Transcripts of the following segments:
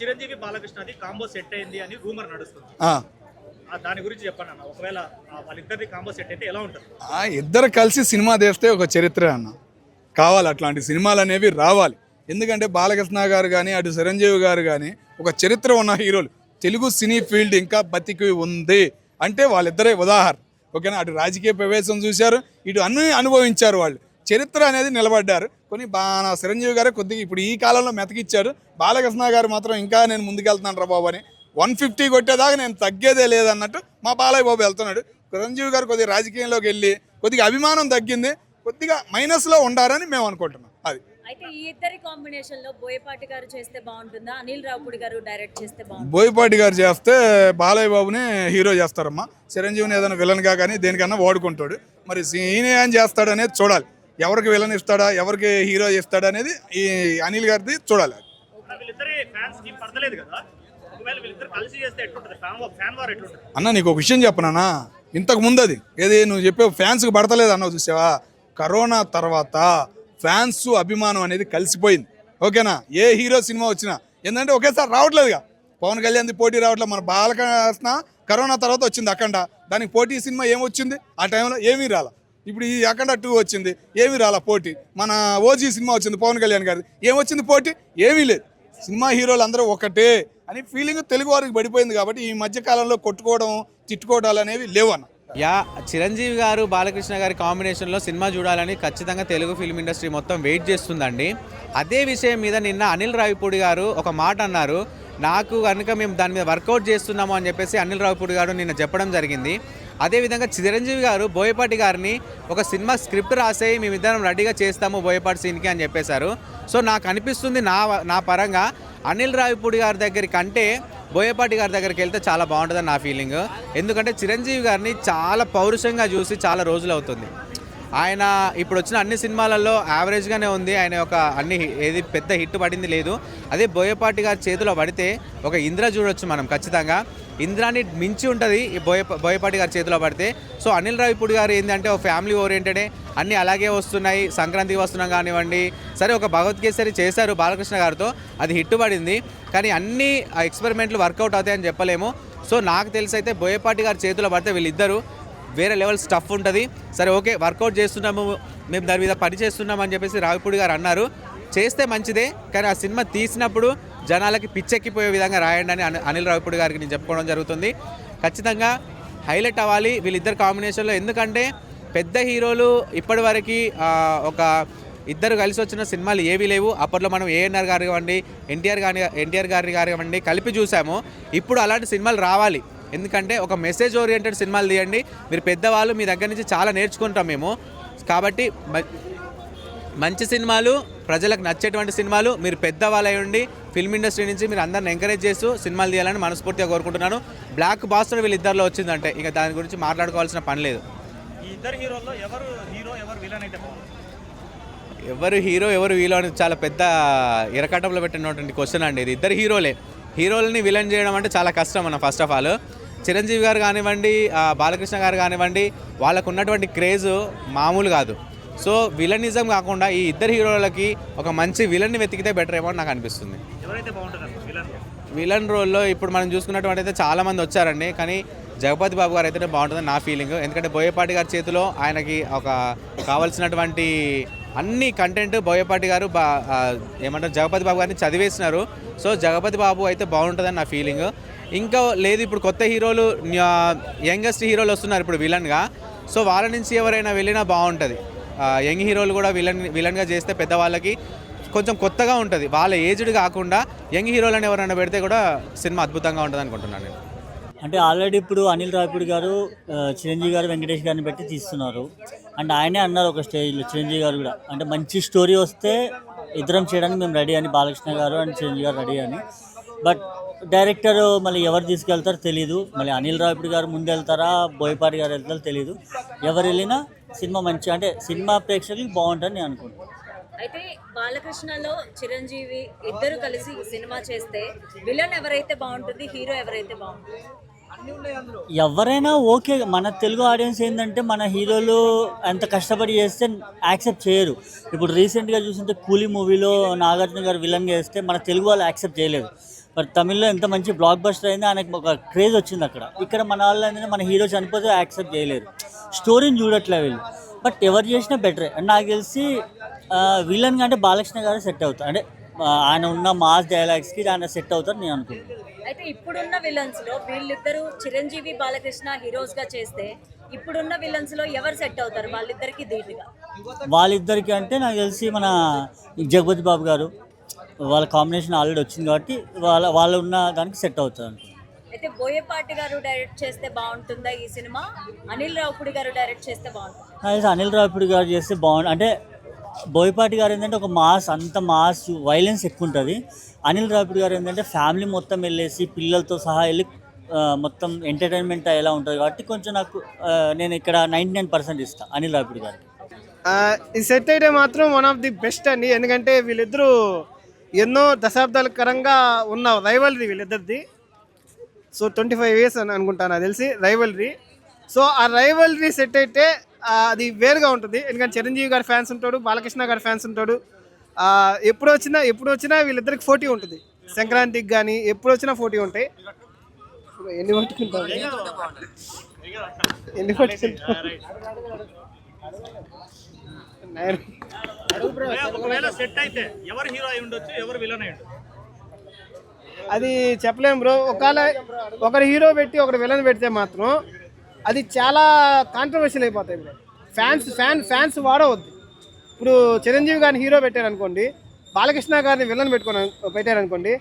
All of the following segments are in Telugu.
చిరంజీవి బాలకృష్ణది కాంబో సెట్ అయింది అని రూమర్ నడుస్తుంది. దాని గురించి చెప్పండి అన్న. ఒకవేళ వాళ్ళిద్దరిది కాంబో సెట్ అయితే ఎలా ఉంటుంది? ఇద్దరు కలిసి సినిమా తీస్తే ఒక చరిత్ర అన్న. కావాలి అట్లాంటి సినిమాలు అనేవి రావాలి. ఎందుకంటే బాలకృష్ణ గారు కానీ అటు చిరంజీవి గారు కానీ ఒక చరిత్ర ఉన్న హీరోలు. తెలుగు సినీ ఫీల్డ్ ఇంకా బతికి ఉంది. అంటే వాళ్ళిద్దరే ఉదాహరణ. ఓకేనా? అటు రాజకీయ ప్రవేశం చూశారు ఇటు అన్ని అనుభవించారు వాళ్ళు. చరిత్ర అనేది నిలబడ్డారు. కొన్ని బాగా చిరంజీవి గారు కొద్దిగా ఇప్పుడు ఈ కాలంలో మెతకిచ్చారు. బాలకృష్ణ గారు మాత్రం ఇంకా నేను ముందుకెళ్తున్నాను రా బాబు అని వన్ ఫిఫ్టీ కొట్టేదాకా నేను తగ్గేదే లేదన్నట్టు మా బాలయ్య బాబు వెళ్తున్నాడు. చిరంజీవి గారు కొద్దిగా రాజకీయంలోకి వెళ్ళి కొద్దిగా అభిమానం తగ్గింది. కొద్దిగా మైనస్లో ఉండారని మేము అనుకుంటున్నాం. అది. అయితే ఈ ఇద్దరి కాంబినేషన్లో బోయపాటి గారు చేస్తే బాగుంటుందా? అనిల్ రావుపూడి గారు డైరెక్ట్ చేస్తే బాగుంటుందా? బోయపాటి గారు చేస్తే బాలయ్య బాబుని హీరో చేస్తారమ్మా. చిరంజీవిని ఏదైనా విలన్గా కానీ దేనికన్నా వాడుకుంటాడు. మరి ఈయన ఏం చేస్తాడనేది చూడాలి. ఎవరికి విలన్ ఇస్తాడా ఎవరికి హీరో ఇస్తాడా అనేది ఈ అనిల్ గారిది చూడాలి. అన్న, నీకు ఒక విషయం చెప్పనా ఇంతకు ముందు అది ఏది నువ్వు చెప్పే ఫ్యాన్స్కి పడతలేదు అన్నావు చూసావా? కరోనా తర్వాత ఫ్యాన్స్ అభిమానం అనేది కలిసిపోయింది. ఓకేనా? ఏ హీరో సినిమా వచ్చినా ఏంటంటే ఒకేసారి రావట్లేదుగా. పవన్ కళ్యాణ్ది పోటీ రావట్లేదు మన బాలకృష్ణ కరోనా తర్వాత వచ్చింది అఖండ. దానికి పోటీ సినిమా ఏమొచ్చింది? ఆ టైంలో ఏమీ రాల. ఇప్పుడు ఈ అఖండ టూ వచ్చింది ఏమీ రాలా పోటీ. మన ఓజీ సినిమా వచ్చింది పవన్ కళ్యాణ్ గారి ఏమొచ్చింది పోటీ? ఏమీ లేదు. సినిమా హీరోలు అందరూ ఒకటే అని ఫీలింగ్ తెలుగు వారికి పడిపోయింది కాబట్టి ఈ మధ్య కాలంలో కొట్టుకోవడం తిట్టుకోవడాలు అనేవి లేవన్న. యా చిరంజీవి గారు బాలకృష్ణ గారి కాంబినేషన్లో సినిమా చూడాలని ఖచ్చితంగా తెలుగు ఫిల్మ్ ఇండస్ట్రీ మొత్తం వెయిట్ చేస్తుందండి. అదే విషయం మీద నిన్న అనిల్ రావిపూడి గారు ఒక మాట అన్నారు. నాకు కనుక మేము దాని మీద వర్కౌట్ చేస్తున్నాము అని చెప్పేసి అనిల్ రావిపూడి గారు నిన్న చెప్పడం జరిగింది. అదేవిధంగా చిరంజీవి గారు బోయపాటి గారిని ఒక సినిమా స్క్రిప్ట్ రాసేయి మేమిద్దరం రెడీగా చేస్తాము బోయపాటి సీన్కి అని చెప్పేశారు. సో నాకు అనిపిస్తుంది నా నా పరంగా అనిల్ రావిపూడి గారి దగ్గర కంటే బోయపాటి గారి దగ్గరికి వెళ్తే చాలా బాగుంటుందని నా ఫీలింగ్. ఎందుకంటే చిరంజీవి గారిని చాలా పౌరుషంగా చూసి చాలా రోజులు అవుతుంది. ఆయన ఇప్పుడు వచ్చిన అన్ని సినిమాలలో యావరేజ్గానే ఉంది. ఆయన ఒక అన్ని ఏది పెద్ద హిట్ పడింది లేదు. అదే బోయపాటి గారి చేతిలో పడితే ఒక ఇంద్ర చూడొచ్చు మనం ఖచ్చితంగా. ఇంద్రాని మించి ఉంటుంది ఈ బోయ బోయపాటి గారి చేతిలో పడితే. సో అనిల్ రావిపూడి గారు ఏంటంటే ఒక ఫ్యామిలీ ఓరియంటెడే అన్నీ అలాగే వస్తున్నాయి సంక్రాంతికి వస్తున్నాం కానివ్వండి. సరే ఒక భగవద్గీతరి చేశారు బాలకృష్ణ గారితో అది హిట్ పడింది. కానీ అన్ని ఎక్స్పెరిమెంట్లు వర్కౌట్ అవుతాయని చెప్పలేము. సో నాకు తెలిసి అయితే బోయపాటి గారి చేతిలో పడితే వీళ్ళిద్దరూ వేరే లెవెల్ స్టఫ్ ఉంటుంది. సరే ఓకే వర్కౌట్ చేస్తున్నాము మేము దాని మీద పని చేస్తున్నాం అని చెప్పేసి రావిపూడి గారు అన్నారు. చేస్తే మంచిదే కానీ ఆ సినిమా తీసినప్పుడు జనాలకి పిచ్చెక్కిపోయే విధంగా రాయండి అని అనిల్ రావిపూడి గారికి నేను చెప్పుకోవడం జరుగుతుంది. ఖచ్చితంగా హైలైట్ అవ్వాలి వీళ్ళిద్దరు కాంబినేషన్లో. ఎందుకంటే పెద్ద హీరోలు ఇప్పటివరకు ఒక ఇద్దరు కలిసి వచ్చిన సినిమాలు ఏవి లేవు. అప్పట్లో మనం ఏఎన్ఆర్ గారు కానివ్వండి ఎన్టీఆర్ గారి ఎన్టీఆర్ గారి గారు కానివ్వండి కలిపి చూసాము. ఇప్పుడు అలాంటి సినిమాలు రావాలి. ఎందుకంటే ఒక మెసేజ్ ఓరియంటెడ్ సినిమాలు తీయండి. మీరు పెద్దవాళ్ళు మీ దగ్గర నుంచి చాలా నేర్చుకుంటాం మేము. కాబట్టి మ- మంచి సినిమాలు ప్రజలకు నచ్చేటువంటి సినిమాలు మీరు పెద్దవాళ్ళు ఉండి ఫిల్మ్ ఇండస్ట్రీ నుంచి మీరు అందరిని ఎంకరేజ్ చేస్తూ సినిమాలు తీయాలని మనస్ఫూర్తిగా కోరుకుంటున్నాను. బ్లాక్ బాస్టర్ వీళ్ళిద్దరిలో వచ్చిందంటే ఇక దాని గురించి మాట్లాడుకోవాల్సిన పని లేదు. ఎవరు హీరో ఎవరు వీలో అని చాలా పెద్ద ఇరకటంలో పెట్టినటువంటి క్వశ్చన్ అండి ఇది. ఇద్దరు హీరోలే. హీరోలని విలన్ చేయడం అంటే చాలా కష్టం అన్న ఫస్ట్ ఆఫ్ ఆల్ చిరంజీవి గారు కానివ్వండి బాలకృష్ణ గారు కానివ్వండి వాళ్ళకు ఉన్నటువంటి క్రేజ్ మామూలు కాదు. సో విలనిజం కాకుండా ఈ ఇద్దరు హీరోలకి ఒక మంచి విలన్ని వెతికితే బెటర్ ఏమో అని నాకు అనిపిస్తుంది. విలన్ రోల్లో ఇప్పుడు మనం చూసుకున్నటువంటి అయితే చాలా మంది వచ్చారండి. కానీ జగపతి బాబు గారు అయితేనే బాగుంటుంది నా ఫీలింగ్ ఎందుకంటే బోయపాటి గారి చేతిలో ఆయనకి ఒక కావాల్సినటువంటి అన్ని కంటెంట్ బోయపాటి గారు బా ఏమంటారు జగపతి బాబు గారిని చదివేసినారు. సో జగపతి బాబు అయితే బాగుంటుందని నా ఫీలింగ్ ఇంకా లేదు ఇప్పుడు కొత్త హీరోలు యంగెస్ట్ హీరోలు వస్తున్నారు ఇప్పుడు విలన్గా. సో వాళ్ళ నుంచి ఎవరైనా వెళ్ళినా బాగుంటుంది. యంగ్ హీరోలు కూడా విలన్ విలన్గా చేస్తే పెద్దవాళ్ళకి కొంచెం కొత్తగా ఉంటుంది. వాళ్ళ ఏజ్డ్ కాకుండా యంగ్ హీరోలను ఎవరైనా పెడితే కూడా సినిమా అద్భుతంగా ఉంటుంది అనుకుంటున్నాను నేను. అంటే ఆల్రెడీ ఇప్పుడు అనిల్ రావిపూడి గారు చిరంజీవి గారు వెంకటేష్ గారిని పెట్టి తీస్తున్నారు. అండ్ ఆయనే అన్నారు ఒక స్టేజ్లో చిరంజీవి గారు కూడా. అంటే మంచి స్టోరీ వస్తే ఇద్దరం చేయడానికి మేము రెడీ అని బాలకృష్ణ గారు అండ్ చిరంజీవి గారు రెడీ అని. బట్ డైరెక్టర్ మళ్ళీ ఎవరు తీసుకెళ్తారో తెలీదు. మళ్ళీ అనిల్ రావిపూడి గారు ముందు వెళ్తారా బోయపాటి గారు వెళ్తారో తెలీదు. ఎవరు వెళ్ళినా సినిమా మంచి అంటే సినిమా ప్రేక్షకులకి బాగుంటుందని నేను అనుకుంటున్నాను. అయితే బాలకృష్ణలో చిరంజీవి ఇద్దరు కలిసి సినిమా చేస్తే విలన్ ఎవరైతే బాగుంటుంది హీరో ఎవరైతే బాగుంటుంది? ఎవరైనా ఓకే మన తెలుగు ఆడియన్స్ ఏంటంటే మన హీరోలు ఎంత కష్టపడి చేస్తే యాక్సెప్ట్ చేయరు. ఇప్పుడు రీసెంట్గా చూస్తుంటే కూలీ మూవీలో నాగార్జున గారు విలన్ చేస్తే మన తెలుగు వాళ్ళు యాక్సెప్ట్ చేయలేదు మరి తమిళ్ళో ఎంత మంచి బ్లాక్ బస్టర్ అయింది ఆయనకు ఒక క్రేజ్ వచ్చింది అక్కడ. ఇక్కడ మన వాళ్ళు ఏంటంటే మన హీరో చనిపోతే యాక్సెప్ట్ చేయలేరు. స్టోరీని చూడట్లే వీళ్ళు. బట్ ఎవరు చేసినా బెటరే అండ్ నాకు తెలిసి విలన్ అంటే బాలకృష్ణ గారు సెట్ అవుతారు. అంటే ఆయన ఉన్న మాస్ డైలాగ్స్కి ఆయన సెట్ అవుతారు నేను అనుకుంటున్నాను అయితే ఇప్పుడున్న విలన్స్లో వీళ్ళిద్దరు చిరంజీవి బాలకృష్ణ హీరోస్గా చేస్తే ఇప్పుడున్న విలన్స్లో ఎవరు సెట్ అవుతారు? వాళ్ళిద్దరికి ధీటుగా. వాళ్ళిద్దరికి అంటే నాకు తెలిసి మన జగపతి బాబు గారు వాళ్ళ కాంబినేషన్ ఆల్రెడీ వచ్చింది కాబట్టి వాళ్ళ వాళ్ళు ఉన్న దానికి సెట్ అవుతుంది అనుకుంటున్నాను. అయితే బోయపాటి గారు డైరెక్ట్ చేస్తే బాగుంటుందా ఈ సినిమా? అనిల్ రావుపుడి గారు డైరెక్ట్ చేస్తే బాగుంటుందా? అనిల్ రావిపూడి గారు చేస్తే బాగుంది అంటే బోయపాటి గారు ఏంటంటే ఒక మాస్ అంత మాస్ వైలెన్స్ ఎక్కువ ఉంటుంది. అనిల్ రావిపూడి గారు ఏంటంటే ఫ్యామిలీ మొత్తం వెళ్ళేసి పిల్లలతో సహా వెళ్ళి మొత్తం ఎంటర్టైన్మెంట్ ఎలా ఉంటుంది కాబట్టి కొంచెం నాకు నేను ఇక్కడ నైంటీ నైన్ పర్సెంట్ ఇస్తాను అనిల్ రావిపూడి గారికి. ఈ సెట్ అయితే మాత్రం వన్ ఆఫ్ ది బెస్ట్ అండి. ఎందుకంటే వీళ్ళిద్దరూ ఎన్నో దశాబ్దాల కరంగా ఉన్న రైవల్రీ వీళ్ళిద్దరిది. సో ట్వంటీ ఫైవ్ ఇయర్స్ అని అనుకుంటాను తెలిసి రైవల్రీ సో ఆ రైవల్రీ సెట్ అయితే అది వేరుగా ఉంటుంది. ఎందుకంటే చిరంజీవి గారి ఫ్యాన్స్ ఉంటాడు బాలకృష్ణ గారి ఫ్యాన్స్ ఉంటాడు. ఎప్పుడు వచ్చినా ఎప్పుడు వచ్చినా వీళ్ళిద్దరికి పోటీ ఉంటుంది. సంక్రాంతికి కానీ ఎప్పుడు వచ్చినా పోటీ ఉంటాయి. ఎన్ని పట్టుకుంటాం ఎన్ని పట్టుకుంటాం ఒకవేళ సెట్ అయితే ఎవరు హీరో అయి ఉండొచ్చు ఎవరు విలన్ అయి ఉండొచ్చు? అది చెప్పలేము బ్రో. ఒకవేళ ఒకరు హీరో పెట్టి ఒకరు విలన్ పెడితే మాత్రం అది చాలా కాంట్రవర్షియల్ అయిపోతాయి బ్రో. ఫ్యాన్స్ ఫ్యాన్ ఫ్యాన్స్ వాడవద్దు. ఇప్పుడు చిరంజీవి గారిని హీరో పెట్టారనుకోండి బాలకృష్ణ గారిని విలన్ పెట్టుకొని పెట్టారనుకోండి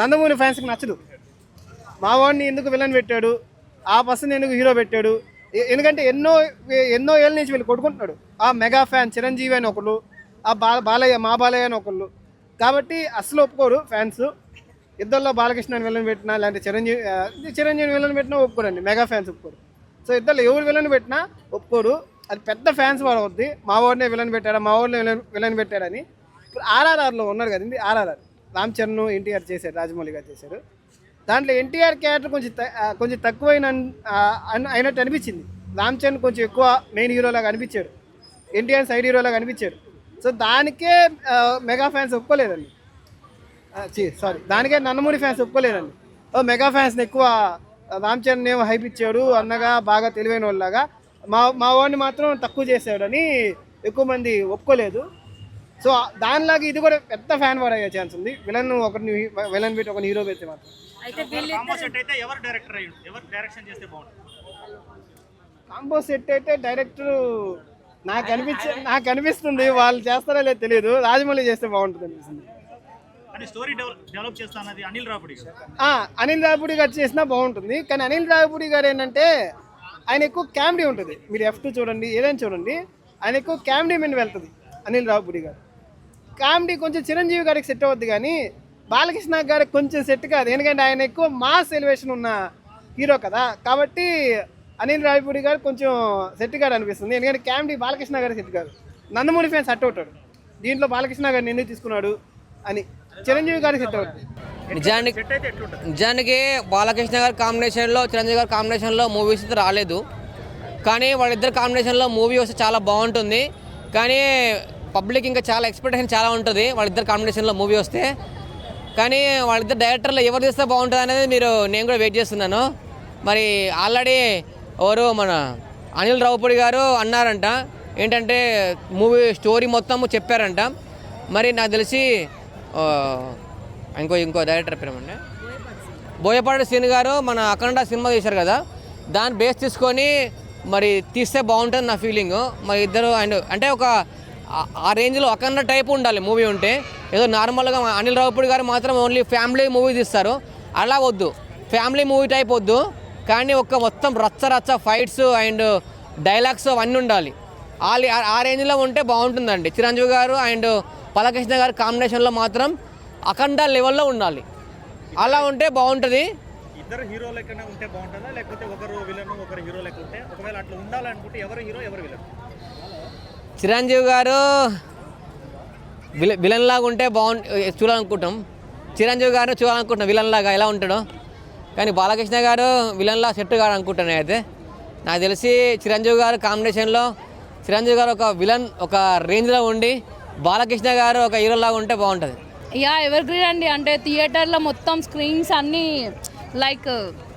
నందమూరి ఫ్యాన్స్కి నచ్చదు. మా వాడిని ఎందుకు విలన్ పెట్టాడు? ఆ పర్సన్ ఎందుకు హీరో పెట్టాడు? ఎందుకంటే ఎన్నో ఎన్నో ఏళ్ళ నుంచి వీళ్ళు కొట్టుకుంటున్నాడు. ఆ మెగా ఫ్యాన్ చిరంజీవి అని ఒకళ్ళు ఆ బా బాలయ్య మా బాలయ్య అని ఒకళ్ళు. కాబట్టి అస్సలు ఒప్పుకోరు ఫ్యాన్స్. ఇద్దరిలో బాలకృష్ణ అని విలన్ పెట్టినా లేదంటే చిరంజీవి చిరంజీవి విలన్ పెట్టినా ఒప్పుకోరండి. మెగా ఫ్యాన్స్ ఒప్పుకోరు. సో ఇద్దరు ఎవరు విలన్ పెట్టినా ఒప్పుకోరు. అది పెద్ద ఫ్యాన్స్ వాడు అవుద్ది. మా వాడినే విలన్ పెట్టాడా మా వాడినే విలన్ విలన్ పెట్టాడని. ఇప్పుడు ఆర్ఆర్ఆర్లో ఉన్నారు కదండి ఆర్ఆర్ఆర్. రామ్ చరణ్ ఎన్టీఆర్ చేశారు రాజమౌళి గారు చేశారు. దాంట్లో ఎన్టీఆర్ క్యారెక్టర్ కొంచెం కొంచెం తక్కువైన అన్- అయినట్టు అనిపించింది. రామ్ చరణ్ కొంచెం ఎక్కువ మెయిన్ హీరోలాగా అనిపించాడు. ఎన్టీఆర్ సైడ్ హీరోలాగా అనిపించాడు సో దానికే మెగా ఫ్యాన్స్ ఒప్పుకోలేదండి. సారీ దానికే నందమూరి ఫ్యాన్స్ ఒప్పుకోలేదండి. ఓ మెగా ఫ్యాన్స్ని ఎక్కువ రామ్ చరణ్ ఏమో హైప్ ఇచ్చాడు అన్నగా బాగా తెలివైన వాళ్ళలాగా. మా మా వాడిని మాత్రం తక్కువ చేశాడని ఎక్కువ మంది ఒప్పుకోలేదు. సో దానిలాగా ఇది కూడా పెద్ద ఫ్యాన్ వార్ అయ్యే ఛాన్స్ ఉంది. విలన్ ఒకరిని విలన్ పెట్టి ఒక హీరో పెడితే మాత్రం. అయితే కాంబో సెట్ అయితే ఎవరు డైరెక్టర్ నాకు అనిపించే నాకు అనిపిస్తుంది వాళ్ళు చేస్తారో లేదో తెలియదు రాజమౌళి చేస్తే బాగుంటుంది అనిపిస్తుంది. కానీ స్టోరీ డెవలప్ డెవలప్ చేస్తా అన్నది అనిల్ రాపుడి గారు. అనిల్ చేసినా బాగుంటుంది. కానీ అనిల్ రావిపూడి గారు ఏంటంటే ఆయన ఎక్కువ కామెడీ ఉంటుంది. మీరు ఎఫ్ టూ చూడండి ఏదైనా చూడండి ఆయన ఎక్కువ కామెడీ మీద వెళ్తుంది అనిల్ రావిపూడి గారు. కామెడీ కొంచెం చిరంజీవి గారికి సెట్ అవుద్ది కానీ బాలకృష్ణ గారికి కొంచెం సెట్ కాదు. ఎందుకంటే ఆయన ఎక్కువ మాస్ ఎలివేషన్ ఉన్న హీరో కదా. కాబట్టి అనిల్ రావిపూడి గారు కొంచెం సెట్ కాదు అనిపిస్తుంది. ఎందుకంటే కామెడీ బాలకృష్ణ గారికి సెట్ కాదు. నందమూరి ఫ్యాన్స్ సెట్ అవుతాడు దీంట్లో బాలకృష్ణ గారిని ఎందుకు తీసుకున్నాడు అని చిరంజీవి గారికి సెట్ అవుతుంది. నిజానికి సెట్ అయితే ఎట్లుంటుంది? నిజానికి బాలకృష్ణ గారి కాంబినేషన్లో చిరంజీవి గారి కాంబినేషన్లో మూవీస్ అయితే రాలేదు. కానీ వాళ్ళిద్దరు కాంబినేషన్లో మూవీ వస్తే చాలా బాగుంటుంది. కానీ పబ్లిక్ ఇంకా చాలా ఎక్స్పెక్టేషన్ చాలా ఉంటుంది వాళ్ళిద్దరు కాంబినేషన్లో మూవీ వస్తే. కానీ వాళ్ళిద్దరు డైరెక్టర్లో ఎవరు తీస్తే బాగుంటుంది అనేది మీరు నేను కూడా వెయిట్ చేస్తున్నాను. మరి ఆల్రెడీ ఎవరు మన అనిల్ రావుపూడి గారు అన్నారంట. ఏంటంటే మూవీ స్టోరీ మొత్తం చెప్పారంట. మరి నాకు తెలిసి ఇంకో ఇంకో డైరెక్టర్ పేరేమంటే బోయపాటి సీన్ గారు మన అఖండ సినిమా తీశారు కదా. దాన్ని బేస్ తీసుకొని మరి తీస్తే బాగుంటుంది నా ఫీలింగ్ మరి ఇద్దరు అండ్ అంటే ఒక ఆ రేంజ్లో అఖండ టైప్ ఉండాలి మూవీ ఉంటే. ఏదో నార్మల్గా అనిల్ రావుపూడి గారు మాత్రం ఓన్లీ ఫ్యామిలీ మూవీ తీస్తారు. అలా వద్దు. ఫ్యామిలీ మూవీ టైప్ వద్దు. కానీ ఒక మొత్తం రచ్చ రచ్చ ఫైట్స్ అండ్ డైలాగ్స్ అవన్నీ ఉండాలి. ఆ రేంజ్లో ఉంటే బాగుంటుందండి. చిరంజీవి గారు అండ్ బాలకృష్ణ గారు కాంబినేషన్లో మాత్రం అఖండ లెవెల్లో ఉండాలి. అలా ఉంటే బాగుంటుంది. ఇద్దరు హీరో లెక్కనే ఉంటే బాగుంటుందా? లేకపోతే ఒకరు విలన్ ఒకరు హీరో లెక్క ఉంటే ఒకవేళ అట్లా ఉండాలనుకుంటే ఎవరు హీరో ఎవరు విలన్ చిరంజీవి గారు విల విలన్ లాగా ఉంటే బాగుంటు చూడాలనుకుంటాం. చిరంజీవి గారు చూడాలనుకుంటున్నాం. విలన్ లాగా ఎలా ఉంటాడో. కానీ బాలకృష్ణ గారు విలన్లా సెట్ గారు అనుకుంటాను అయితే నాకు తెలిసి చిరంజీవి గారు కాంబినేషన్లో చిరంజీవి గారు ఒక విలన్ ఒక రేంజ్లో ఉండి బాలకృష్ణ గారు ఒక హీరోలాగా ఉంటే బాగుంటుంది. యా ఎవర్ గ్రీన్ అండి? అంటే థియేటర్లో మొత్తం స్క్రీన్స్ అన్నీ లైక్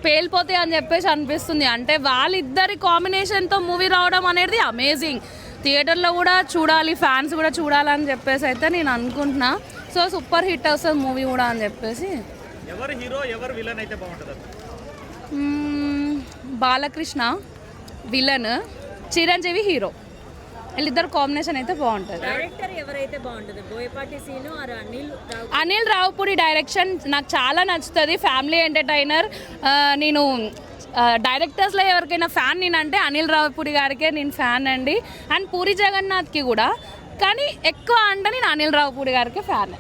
పేలిపోతాయి అని చెప్పేసి అనిపిస్తుంది. అంటే వాళ్ళిద్దరి కాంబినేషన్తో మూవీ రావడం అనేది అమేజింగ్. థియేటర్లో కూడా చూడాలి ఫ్యాన్స్ కూడా చూడాలని చెప్పేసి అయితే నేను అనుకుంటున్నా. సో సూపర్ హిట్ వస్తుంది మూవీ కూడా అని చెప్పేసి. ఎవరు హీరో ఎవరు విలన్ అయితే బాగుంటుంది బాలకృష్ణ విలన్ చిరంజీవి హీరో. వీళ్ళిద్దరు కాంబినేషన్ అయితే బాగుంటుంది. డైరెక్టర్ ఎవరైతే బాగుంటుంది? బోయపాటి సీను ఆర్ అనిల్ రావు? అనిల్ రావుపూడి డైరెక్షన్ నాకు చాలా నచ్చుతుంది. ఫ్యామిలీ ఎంటర్టైనర్ నేను డైరెక్టర్స్లో ఎవరికైనా ఫ్యాన్ నేనంటే అనిల్ రావుపూడి గారికే నేను ఫ్యాన్ అండి. అండ్ పూరి జగన్నాథ్కి కూడా. కానీ ఎక్కువ అంటే నేను అనిల్ రావుపూడి గారికి ఫ్యాన్